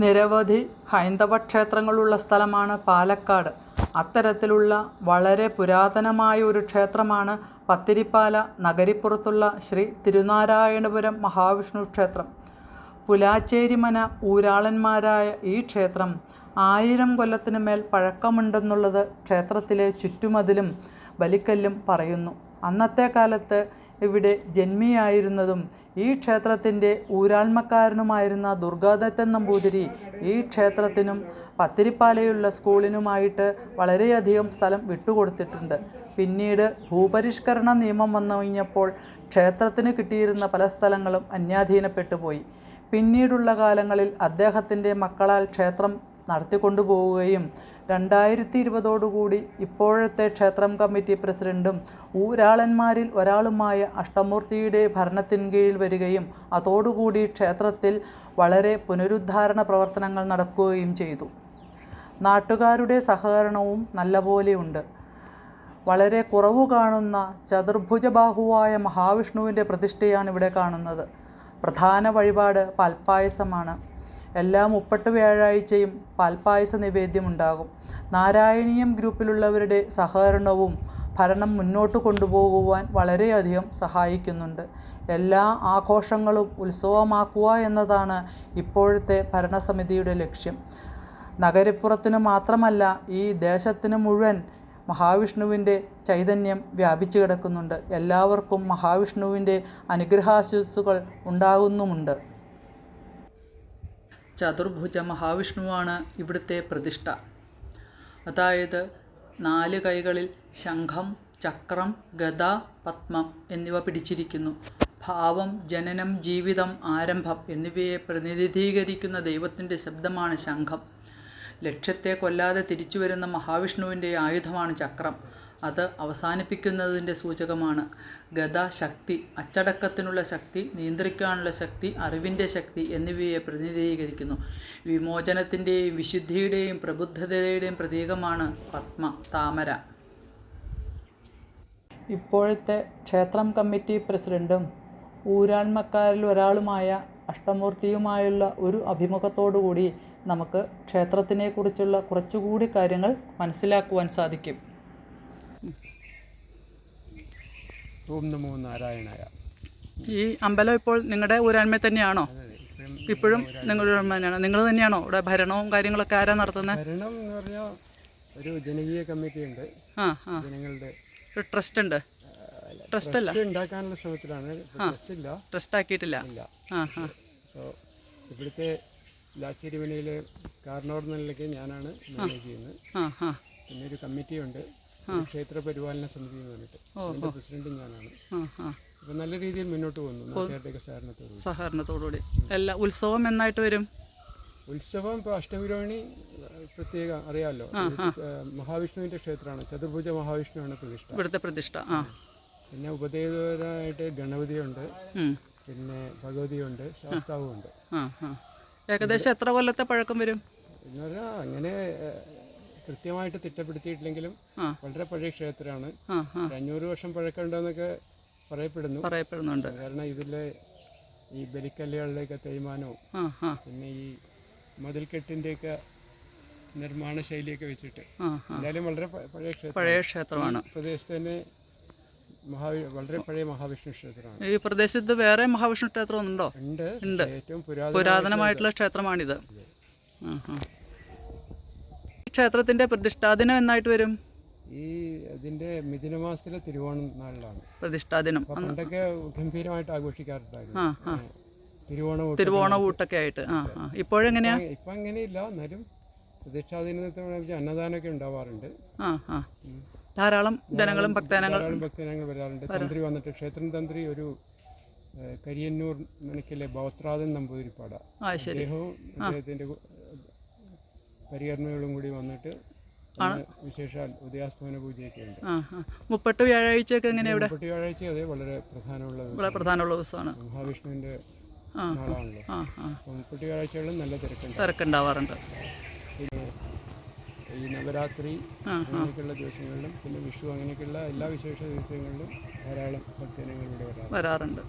നിരവധി ഹൈന്ദവ ക്ഷേത്രങ്ങളുള്ള സ്ഥലമാണ് പാലക്കാട്. അത്തരത്തിലുള്ള വളരെ പുരാതനമായ ഒരു ക്ഷേത്രമാണ് പത്തിരിപ്പാല നഗരിപ്പുറത്തുള്ള ശ്രീ തിരുനാരായണപുരം മഹാവിഷ്ണു ക്ഷേത്രം. പുലാച്ചേരിമന ഊരാളന്മാരായ ഈ ക്ഷേത്രം ആയിരം കൊല്ലത്തിന് മേൽ പഴക്കമുണ്ടെന്നുള്ളത് ക്ഷേത്രത്തിലെ ചുറ്റുമതിലും ബലിക്കല്ലും പറയുന്നു. അന്നത്തെ കാലത്ത് ഇവിടെ ജന്മിയായിരുന്നതും ഈ ക്ഷേത്രത്തിന്റെ ഊരാൺമക്കാരനുമായിരുന്ന ദുർഗാദത്തൻ നമ്പൂതിരി ഈ ക്ഷേത്രത്തിനും പത്തിരിപ്പാലയുള്ള സ്കൂളിനുമായിട്ട് വളരെയധികം സ്ഥലം വിട്ടുകൊടുത്തിട്ടുണ്ട്. പിന്നീട് ഭൂപരിഷ്കരണ നിയമം വന്നു കഴിഞ്ഞപ്പോൾ ക്ഷേത്രത്തിന് കിട്ടിയിരുന്ന പല സ്ഥലങ്ങളും അന്യാധീനപ്പെട്ടു പോയി. പിന്നീടുള്ള കാലങ്ങളിൽ അദ്ദേഹത്തിന്റെ മക്കളാൽ ക്ഷേത്രം നടത്തിക്കൊണ്ടുപോവുകയും രണ്ടായിരത്തി ഇരുപതോടുകൂടി ഇപ്പോഴത്തെ ക്ഷേത്രം കമ്മിറ്റി പ്രസിഡന്റും ഊരാളന്മാരിൽ ഒരാളുമായ അഷ്ടമൂർത്തിയുടെ ഭരണത്തിൻ കീഴിൽ വരികയും അതോടുകൂടി ക്ഷേത്രത്തിൽ വളരെ പുനരുദ്ധാരണ പ്രവർത്തനങ്ങൾ നടക്കുകയും ചെയ്തു. നാട്ടുകാരുടെ സഹകരണവും നല്ലപോലെയുണ്ട്. വളരെ കുറവ് കാണുന്ന ചതുർഭുജബാഹുവായ മഹാവിഷ്ണുവിന്റെ പ്രതിഷ്ഠയാണ് ഇവിടെ കാണുന്നത്. പ്രധാന വഴിപാട് പാൽപ്പായസമാണ്. എല്ലാ മുപ്പട്ട് വ്യാഴാഴ്ചയും പാൽപ്പായസ നിവേദ്യമുണ്ടാകും. നാരായണീയം ഗ്രൂപ്പിലുള്ളവരുടെ സഹകരണവും ഭരണം മുന്നോട്ട് കൊണ്ടുപോകുവാൻ വളരെയധികം സഹായിക്കുന്നുണ്ട്. എല്ലാ ആഘോഷങ്ങളും ഉത്സവമാക്കുക എന്നതാണ് ഇപ്പോഴത്തെ ഭരണസമിതിയുടെ ലക്ഷ്യം. നഗരപ്പുറത്തിന് മാത്രമല്ല ഈ ദേശത്തിന് മുഴുവൻ മഹാവിഷ്ണുവിന്റെ ചൈതന്യം വ്യാപിച്ചു കിടക്കുന്നുണ്ട്. എല്ലാവർക്കും മഹാവിഷ്ണുവിന്റെ അനുഗ്രഹാശിസ്സുകൾ ഉണ്ടാകുന്നുമുണ്ട്. ചതുർഭുജ മഹാവിഷ്ണുവാണ് ഇവിടുത്തെ പ്രതിഷ്ഠ. അതായത് നാല് കൈകളിൽ ശംഖം ചക്രം ഗത പത്മം എന്നിവ പിടിച്ചിരിക്കുന്നു. ഭാവം ജനനം ജീവിതം ആരംഭം എന്നിവയെ പ്രതിനിധീകരിക്കുന്ന ദൈവത്തിന്റെ ശബ്ദമാണ് ശംഖം. ലക്ഷ്യത്തെ കൊല്ലാതെ തിരിച്ചു വരുന്ന മഹാവിഷ്ണുവിന്റെ ആയുധമാണ് ചക്രം. അത് അവസാനിപ്പിക്കുന്നതിന്റെ സൂചകമാണ്. ഗത ശക്തി അച്ചടക്കത്തിനുള്ള ശക്തി നിയന്ത്രിക്കാനുള്ള ശക്തി അറിവിന്റെ ശക്തി എന്നിവയെ പ്രതിനിധീകരിക്കുന്നു. വിമോചനത്തിന്റെയും വിശുദ്ധിയുടെയും പ്രബുദ്ധതയുടെയും പ്രതീകമാണ് പത്മ താമര. ഇപ്പോഴത്തെ ക്ഷേത്രം കമ്മിറ്റി പ്രസിഡന്റും ഊരാൺമക്കാരിൽ ഒരാളുമായ അഷ്ടമൂർത്തിയുമായുള്ള ഒരു അഭിമുഖത്തോടുകൂടി നമുക്ക് ക്ഷേത്രത്തിനെക്കുറിച്ചുള്ള കുറച്ചുകൂടി കാര്യങ്ങൾ മനസ്സിലാക്കുവാൻ സാധിക്കും. ഓം നമോ നാരായണായ. ഈ അമ്പലം ഇപ്പോൾ നിങ്ങളുടെ ഊരാൺമയിൽ തന്നെയാണോ? ഇപ്പോഴും നിങ്ങളുടെ ഊരാൺമ തന്നെയാണോ? നിങ്ങൾ തന്നെയാണോ ഇവിടെ ഭരണവും കാര്യങ്ങളൊക്കെ ആരാ നടത്തുന്നത് ഭരണം എന്ന് പറഞ്ഞാൽ ഒരു ജനകീയ കമ്മിറ്റി ഉണ്ട് ആ ആ. ജനങ്ങളുടെ ഒരു ട്രസ്റ്റ് ഉണ്ട്. ട്രസ്റ്റ് അല്ല? ഉണ്ടാക്കാനുള്ള ശ്രമത്തിലാണ്. ട്രസ്റ്റ് ഇല്ല. ട്രസ്റ്റ് ആക്കിയിട്ടില്ല? ഇല്ല. ആ ആ. അപ്പോൾ ഇവിടുത്തെ ലാച്ചേരി വിനയിലെ കാർണോർ നിലയ്ക്ക് ഞാനാണ് മാനേജ് ചെയ്യുന്നത്. പിന്നെ ഒരു കമ്മിറ്റിയുണ്ട്. ക്ഷേത്ര പരിപാലന സമിതി എന്ന് പറഞ്ഞിട്ട്. പ്രസിഡന്റ് പ്രസിഡന്റും ഞാനാണ്. ആ നല്ല രീതിയിൽ മുന്നോട്ട് പോകുന്നു നാട്ടുകാരുടെയൊക്കെ സഹകരണത്തോടുകൂടി. സഹകരണത്തോടുകൂടി. എല്ലാ ഉത്സവം എന്നായിട്ട് വരും? ഉത്സവം ഇപ്പോൾ അഷ്ടമിരോഹിണി പ്രത്യേക അറിയാമല്ലോ മഹാവിഷ്ണുവിന്റെ ക്ഷേത്രമാണ്. ചതുർഭുജ മഹാവിഷ്ണുവാണ് പ്രതിഷ്ഠ. ഇവിടുത്തെ പ്രതിഷ്ഠ ആ. പിന്നെ ഉപദേവരായിട്ട് ഗണപതിയുണ്ട്. പിന്നെ ഭഗവതിയുണ്ട് ശാസ്താവുമുണ്ട്. ഏകദേശം എത്ര കൊല്ലത്തെ പഴക്കം വരും? എന്ന് പറഞ്ഞാൽ അങ്ങനെ കൃത്യമായിട്ട് തിട്ടപ്പെടുത്തിയിട്ടില്ലെങ്കിലും വളരെ പഴയ ക്ഷേത്രമാണ്. അഞ്ഞൂറ് വർഷം പഴക്കമുണ്ടെന്നൊക്കെ പറയപ്പെടുന്നു. പറയപ്പെടുന്നുണ്ട്. കാരണം ഇതിലെ ഈ ബലിക്കല്ലുകളിലേക്ക് തേയ്മാനവും പിന്നെ ഈ മതിൽക്കെട്ടിന്റെയൊക്കെ നിർമ്മാണ ശൈലിയൊക്കെ വെച്ചിട്ട് എന്തായാലും വളരെ പഴയ ക്ഷേത്രം പഴയ ക്ഷേത്രമാണ്. പ്രദേശത്ത് തന്നെ വളരെ പഴയ മഹാവിഷ്ണു ക്ഷേത്രമാണ്. ഈ പ്രദേശത്ത് വേറെ മഹാവിഷ്ണു ക്ഷേത്രം ഉണ്ടോ. ഉണ്ട്. ഉണ്ട്. ഏറ്റവും പുരാതനമായിട്ടുള്ള ക്ഷേത്രമാണിത്. ആ. ക്ഷേത്രത്തിന്റെ പ്രതിഷ്ഠാദിനം എന്നായിട്ട് വരും? ഈ അതിന്റെ മിഥുനമാസത്തിലെ തിരുവോണം നാളിലാണ് പ്രതിഷ്ഠാദിനം ദിനം പണ്ടൊക്കെ ഗംഭീരമായിട്ട് ആഘോഷിക്കാറുണ്ടായിരുന്നു. തിരുവോണം ഊട്ട്. തിരുവോണ ഊട്ടൊക്കെ ആയിട്ട്. ആ ആ. ഇപ്പോഴെങ്ങനെയാ? ഇപ്പൊ- അങ്ങനെയില്ല. എന്നാലും പ്രതിഷ്ഠാദിനത്തോടെ അന്നദാനമൊക്കെ ഉണ്ടാവാറുണ്ട്. ആ ആ. ധാരാളം ജനങ്ങളും ഭക്തജനങ്ങളും ധാരാളം ഭക്തജനങ്ങൾ വരാറുണ്ട്. തന്ത്രി വന്നിട്ട് ക്ഷേത്രം തന്ത്രി ഒരു കരിയന്നൂർ മനക്കിലെ ഭവത്രാദൻ നമ്പൂതിരിപ്പാട. അദ്ദേഹവും അദ്ദേഹത്തിന്റെ പരികർമ്മികളും കൂടി വന്നിട്ട് വിശേഷാൽ ഉദയാസ്തമന പൂജയൊക്കെ ഉണ്ട് മുപ്പട്ട് വ്യാഴാഴ്ചയൊക്കെ എങ്ങനെ ഇവിടെ? മുപ്പത്തി വ്യാഴാഴ്ച അതേ വളരെ പ്രധാനമുള്ള. വളരെ പ്രധാനമുള്ള ദിവസമാണ്. മഹാവിഷ്ണുവിന്റെ നാളാണല്ലോ. മുപ്പത്തി വ്യാഴാഴ്ചകളിലും നല്ല തിരക്കുണ്ട്. തിരക്കുണ്ടാവാറുണ്ട്. ഈ നവരാത്രി അങ്ങനെയൊക്കെയുള്ള ദിവസങ്ങളിലും പിന്നെ വിഷു അങ്ങനെയൊക്കെയുള്ള എല്ലാ വിശേഷ ദിവസങ്ങളിലും ധാരാളം ഭക്തജനങ്ങൾ ഇവിടെ വരാറുണ്ട്.